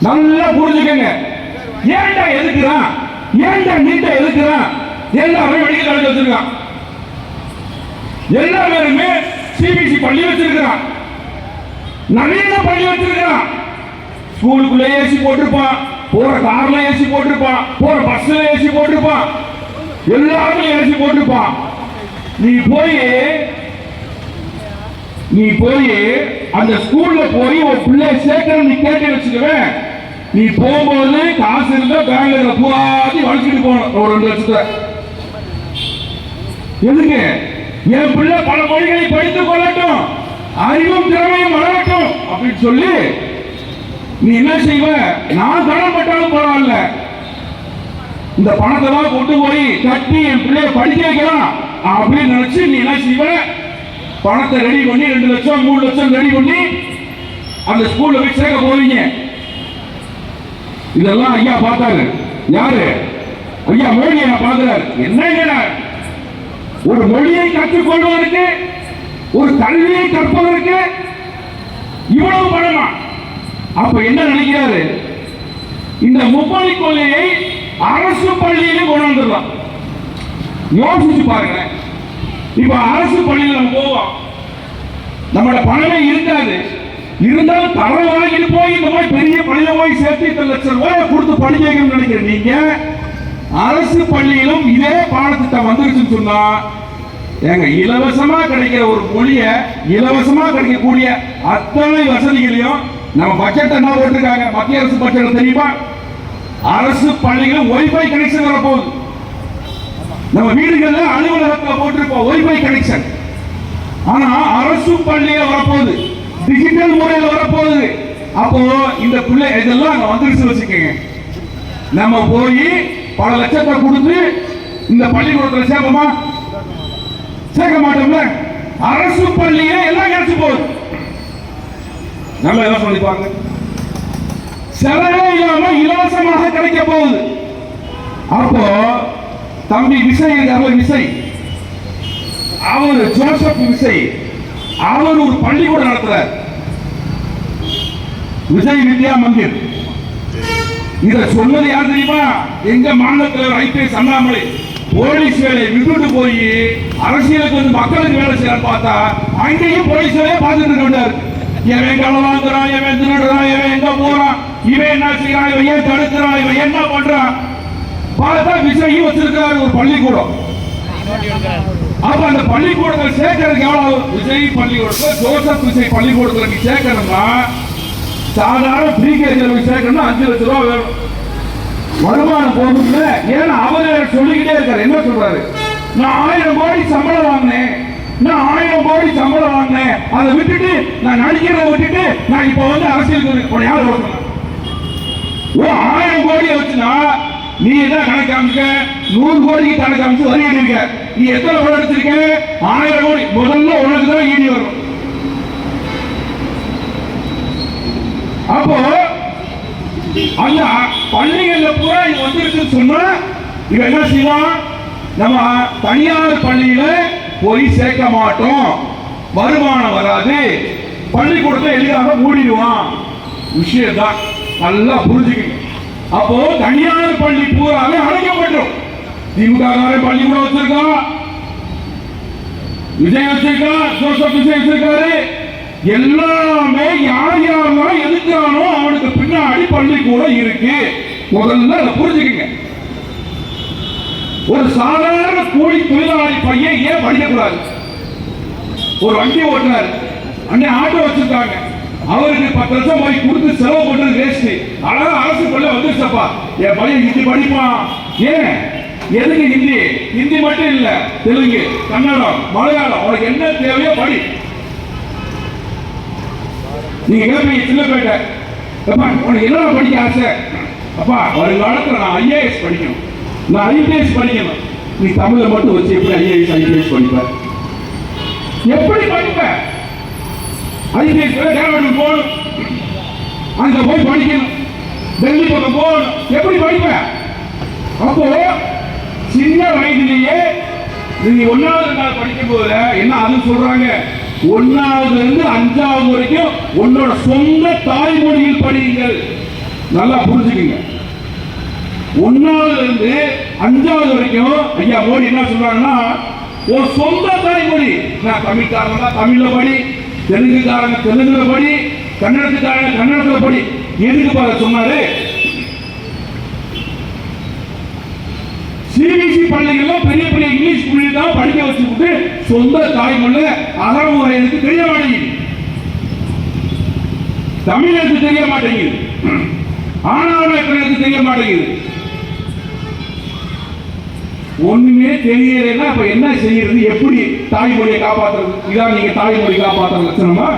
நல்லா புரிஞ்சுக்கங்க. ஏன்டா எதுக்குறான் ஏன்டா நீட்ட எதுக்குறான் எல்லாமே மெடிக்கல் காலேஜ் வச்சிருக்கான்? எல்லா பேருமே சிபிசி பள்ளி வச்சிருக்கிறான். நவீன பள்ளி வச்சிருக்கிறான். ஸ்கூலுக்குள்ள ஏசி போட்டிருப்பான். போற கார்ல ஏசி போட்டிருப்பான். போற பஸ்ல ஏசி போட்டிருப்பான். எல்லாருமே ஏசி போட்டிருப்பான். நீ போய் நீ போய் அந்த ஸ்கூல்ல போய் ஒரு பிள்ளை சேர்க்கணும் நீ கேட்டு வச்சுக்கவேன் நீ போகும்போது காசு இருந்தா பேங்க்ல பூராத்தி வளைச்சிட்டு போகணும் ஒரு ரெண்டு லட்சத்தை எதுக்கு? என் பிள்ளை பல மொழிகளை படித்துக் கொள்ளட்டும் அறிவும் திறமையும் வளரட்டும் அப்படின்னு சொல்லி நீ என்ன செய்வ? நான் கடன் பட்டாலும் பரவாயில்ல. இந்த பணத்தை தான் கொண்டு போய் கட்டி என் பிள்ளைய படிக்க வைக்கலாம் அப்படின்னு நினைச்சு நீ என்ன செய்வ? பணத்தை ரெடி பண்ணி ரெண்டு லட்சம் மூணு லட்சம் ரெடி பண்ணி அந்த ஸ்கூல்ல போய் சேர்க்க போவீங்க இதெல்லாம் ஐயா பார்த்தாரு. யாரு? ஐயா மோடி ஐயா பார்க்கிறாரு என்ன ஒரு மொழியை கற்றுக்கொள்வதற்கு ஒரு கல்வியை கற்பதற்கு இவ்வளவு பணமா? அப்ப என்ன நினைக்கிறாரு? இந்த மும்மொழி கொள்கையை அரசு பள்ளியிலே கொண்டு வந்துடலாம். யோசிச்சு பாருங்க இப்ப அரசு பள்ளியில் நம்ம போவோம். நம்மளோட பணமே இருக்காது. இருந்தாலும் பணம் வாங்கிட்டு போய் இந்த மாதிரி பெரிய பள்ளியில போய் சேர்த்து இத்தனை லட்சம் ரூபாய் கொடுத்து படிக்க வைக்கணும்னு நினைக்கிறேன் நீங்க அரசு பள்ளியிலும் இதே பாடத்திட்டம் வந்துருச்சுன்னு சொன்னா ஏங்க இலவசமா கிடைக்கிற ஒரு மொழிய இலவசமா கிடைக்கக்கூடிய அத்தனை வசதிகளையும் நம்ம பட்ஜெட் என்ன போட்டிருக்காங்க? மத்திய அரசு பட்ஜெட் தெரியுமா? அரசு பள்ளிகள் ஒய்ஃபை கனெக்ஷன் வரப்போகுது. நம்ம வீடுகள்ல அலுவலகத்தில் போட்டிருப்போம் ஒய்ஃபை கனெக்ஷன் ஆனா அரசு பள்ளியில வரப்போகுது. டிஜிட்டல் முறையில் வரப்போகுது. அப்போ இந்த பிள்ளை இதெல்லாம் அங்க வந்துருச்சு வச்சுக்கோங்க. நம்ம போய் பல லட்சத்தை கொடுத்து இந்த பள்ளிக்கூடத்துல சேர்ப்போமா? சேர்க்க மாட்டோம்ல? அரசு பள்ளியே எல்லாம் கிடைச்சு போகுது. நம்ம என்ன சொல்லிப்பாங்க? செலவே இல்லாம இலவசமாக கிடைக்க போகுது. அப்போ தம்பி விசை இருக்கார்ல விசை. அவர் ஜோசப் விசை அவர் ஒரு பள்ளிக்கூடம் நடத்துறார். விஜய் வித்யா மந்திர். இத சொன்னது யார் தெரியுமா? எங்க மாநிலத்தில் ஐபிஎஸ் அண்ணாமலை. போலீஸ் வேலையை விட்டுட்டு போய் அரசியலுக்கு வந்து மக்களுக்கு வேலை செய்ய பார்த்தா அங்கேயும் போலீஸ் வேலையை பார்த்துட்டு இருக்க வேண்டாரு எவன் களம் வாங்குறான்? எவன் திருடுறான் எவன் எங்க போறான்? இவன் என்ன செய்யறான்? இவன் ஏன் தடுக்கிறான்? இவன் என்ன பண்றான்? பார்த்தா விஜயும் வச்சிருக்கிறாரு ஒரு பள்ளிக்கூடம். அப்ப அந்த பள்ளிக்கூடத்தில் சேர்க்கறதுக்கு எவ்வளவு விஜய் பள்ளிக்கூடத்தில் ஜோசப் விஜய் பள்ளிக்கூடத்துல நீ சேர்க்கணும்னா சாதாரண ப்ரீ கேஜியில் சேர்க்கணும்னா அஞ்சு லட்சம் ரூபா வேணும். வருமானம் போகும்ல. ஏன்னா அவர் சொல்லிக்கிட்டே இருக்காரு. என்ன சொல்றாரு? நான் ஆயிரம் கோடி சம்பளம் வாங்கினேன். நான் ஆயிரம் கோடி சம்பளம் வாங்கினேன். அதை விட்டுட்டு நான் நடிக்கிறத விட்டுட்டு நான் இப்ப வந்து அரசியலுக்கு வந்து- உன்னை யார் ஓட்டணும் ஒரு ஆயிரம் கோடியை வச்சுனா நீ என்ன கணக்கு காமிக்க நூறு கோடிக்கு கணக்கு காமிச்சு வரி இருக்க நீ எத்தனை கோடி எடுத்திருக்க? ஆயிரம் கோடி. முதல்ல உனக்கு தான் ஈடி வரும். அப்போ அந்த பள்ளிகள்ல பூரா இது வந்துருக்குன்னு சொன்னா இவன் என்ன செய்வான்? நம்ம தனியார் பள்ளியில போய் சேர்க்க மாட்டோம். வருமானம் வராது. பள்ளிக்கூடத்தை எளிதாக மூடிடுவான். விஷயம் தான் நல்லா புரிஞ்சுக்கணும் அப்போ தனியார் பள்ளி பூராவே அடைக்கப்பட்டோம். திமுக கூட வச்சிருக்கான் விஜய் வச்சிருக்கான் ஜோசப் விஜய் வச்சிருக்காரு. எல்லாமே யார் யாரெல்லாம் எதுக்கானோ அவனுக்கு பின்னாடி பள்ளி கூட இருக்கு. முதல்ல அதை புரிஞ்சுக்கங்க. ஒரு சாதாரண கூலி தொழிலாளி பையன் ஏன் படிக்கக்கூடாது? ஒரு வண்டி ஓட்டுறாரு. அன்னை ஆட்டோ வச்சிருக்காங்க. அவருக்கு பத்து லட்சம் போய் கொடுத்து செலவு பண்றது வேஸ்ட் அழகா அரசு பள்ளி வந்துருச்சப்பா. என் பையன் ஹிந்தி படிப்பான். ஏன்? எதுக்கு ஹிந்தி? ஹிந்தி மட்டும் இல்ல தெலுங்கு கன்னடம் மலையாளம். உனக்கு என்ன தேவையோ படி. நீங்க கேட்பீங்க சின்னப்பேட்டை அப்பா உனக்கு என்ன படிக்க ஆசை? அப்பா வருங்காலத்துல நான் ஐஏஎஸ் படிக்கணும். நான் ஐபிஎஸ் படிக்கணும். நீ தமிழை மட்டும் வச்சு எப்படி ஐஏஎஸ் ஐபிஎஸ் படிப்ப? எப்படி படிப்பேன் ஐபிஎஸ் டேரக்டர் போகணும் அங்க போய் படிக்கணும். டெல்லி பக்கம் போகணும் எப்படி படிப்பேன் அப்போ சின்ன வயதிலேயே நீங்க ஒன்னாவது நாள் படிக்கும் போது என்ன அது சொல்றாங்க? ஒன்னாவதுல இருந்து அஞ்சாவது வரைக்கும் உன்னோட சொந்த தாய்மொழியில் படியுங்கள். நல்லா புரிஞ்சுக்குங்க. ஒன்னாவதுல இருந்து அஞ்சாவது வரைக்கும் ஐயா மோடி என்ன சொல்றாங்கன்னா ஒரு சொந்த தாய்மொழி. நான் தமிழ்காரங்க தமிழ்ல படி. தெலுங்குக்காரன் தெலுங்குல படி கன்னடத்துக்காரன் கன்னடத்துல படி. எதுக்கு பாரு சொன்னாரு? சிபிசி பள்ளிகள்ல பெரிய பெரிய இங்கிலீஷ் மொழி தான் படிக்க வச்சுக்கிட்டு சொந்த தாய்மொழி அறமுறை எனக்கு தெரிய மாட்டேங்குது? தமிழ் எனக்கு தெரிய மாட்டேங்குது? ஆனாலும் எனக்கு தெரிய மாட்டேங்குது. ஒண்ணுமே தெரியலைன்னா அப்ப என்ன செய்யறது? எப்படி தாய்மொழியை காப்பாற்றுறது இதான் நீங்க தாய்மொழி காப்பாற்ற லட்சணமா?